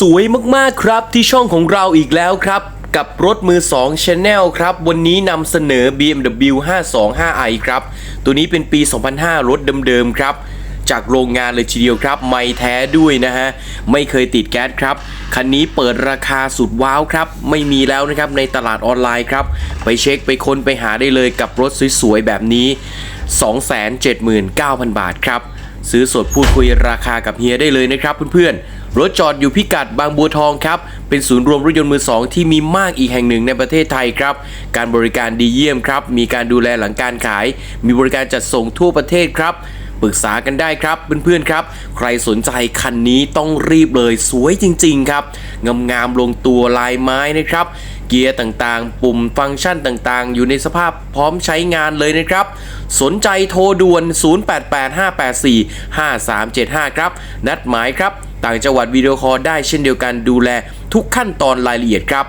สวยมากๆครับที่ช่องของเราอีกแล้วครับ กับรถมือ2 Channel ครับ วันนี้นำเสนอ BMW 525i ครับ ตัวนี้เป็นปี 2005 รถเดิมๆครับ จากโรงงานเลยทีเดียวครับ ไม่แท้ด้วยนะฮะ ไม่เคยติดแก๊สครับ คันนี้เปิดราคาสุดว้าวครับ ไม่มีแล้วนะครับในตลาดออนไลน์ครับ ไปเช็คไปค้นไปหาได้เลยกับรถสวยๆแบบนี้ 279,000 บาทครับ ซื้อสดพูดคุยราคากับเฮียได้เลยนะครับเพื่อนๆ รถจอดอยู่พิกัดบางบัวทองครับ เป็นศูนย์รวมรถยนต์มือสองที่มีมากอีกแห่งหนึ่งในประเทศไทยครับ การบริการดีเยี่ยมครับ มีการดูแลหลังการขาย มีบริการจัดส่งทั่วประเทศครับ ปรึกษากันได้ครับเพื่อนๆครับ ใครสนใจคันนี้ต้องรีบเลยสวยจริง ๆ ครับ งามๆลงตัวลายไม้นะครับ เกียร์ต่างๆ ปุ่มฟังก์ชันต่างๆ อยู่ในสภาพพร้อมใช้งานเลยนะครับสนใจโทรด่วน 0885845375 ครับ นัดหมายครับ ต่างจังหวัดวิดีโอคอลได้เช่นเดียวกันดูแลทุกขั้นตอนรายละเอียดครับ